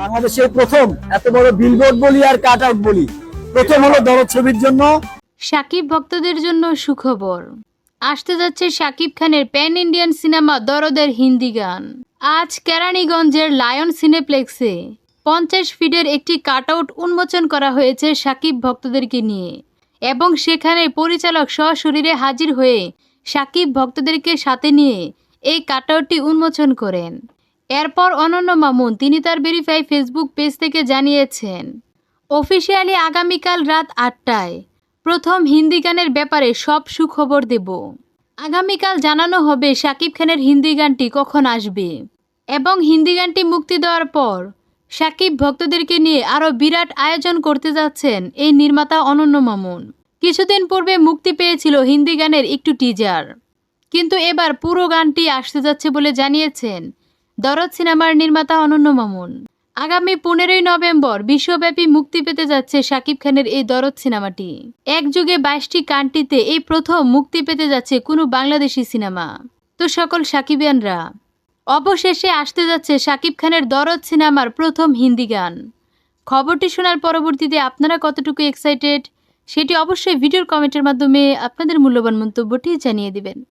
বাংলাদেশের প্রথম এত বড় বিলবোর্ড বলি আর কাট আউট বলি। প্রথম হলো দরদ ছবির জন্য। সাকিব ভক্তদের জন্য সুখবর। আসতে যাচ্ছে সাকিব খানের প্যান ইন্ডিয়ান সিনেমা দরদের হিন্দি গান। আজ কেরানীগঞ্জের লায়ন সিনেপ্লেক্সে পঞ্চাশ ফিটের একটি কাটআউট উন্মোচন করা হয়েছে সাকিব ভক্তদেরকে নিয়ে। এবং সেখানে পরিচালক সশরীরে হাজির হয়ে সাকিব ভক্তদেরকে সাথে নিয়ে এই কাটআউটটি উন্মোচন করেন। এরপর অনন্য মামুন, তিনি তার ভেরিফাই ফেসবুক পেজ থেকে জানিয়েছেন, অফিসিয়ালি আগামীকাল রাত আটটায় প্রথম হিন্দি গানের ব্যাপারে সব সুখবর দেব। আগামীকাল জানানো হবে শাকিব খানের হিন্দি গানটি কখন আসবে। এবং হিন্দি গানটি মুক্তি দেওয়ার পর সাকিব ভক্তদেরকে নিয়ে আরও বিরাট আয়োজন করতে যাচ্ছেন এই নির্মাতা অনন্য মামুন। কিছুদিন পূর্বে মুক্তি পেয়েছিল হিন্দি গানের একটু টিজার কিন্তু এবার পুরো গানটি আসতে যাচ্ছে বলে জানিয়েছেন দরদ সিনেমার নির্মাতা অনন্য মামুন। আগামী পনেরোই নভেম্বর বিশ্বব্যাপী মুক্তি পেতে যাচ্ছে শাকিব খানের এই দরদ সিনেমাটি। এক যুগে বাইশটি কান্ট্রিতে এই প্রথম মুক্তি পেতে যাচ্ছে কোনো বাংলাদেশি সিনেমা। তো সকল সাকিবিয়ানরা, অবশেষে আসতে যাচ্ছে শাকিব খানের দরদ সিনেমার প্রথম হিন্দি গান। খবরটি শোনার পরবর্তীতে আপনারা কতটুকু এক্সাইটেড সেটি অবশ্যই ভিডিওর কমেন্টের মাধ্যমে আপনাদের মূল্যবান মন্তব্যটি জানিয়ে দিবেন।